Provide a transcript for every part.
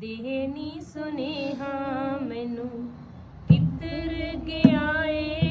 ਦੇਹ ਨੀ ਸੁਨੇਹਾ ਮੈਨੂੰ ਕਿੱਧਰ ਗਿਆ ਏ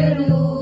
Senhor.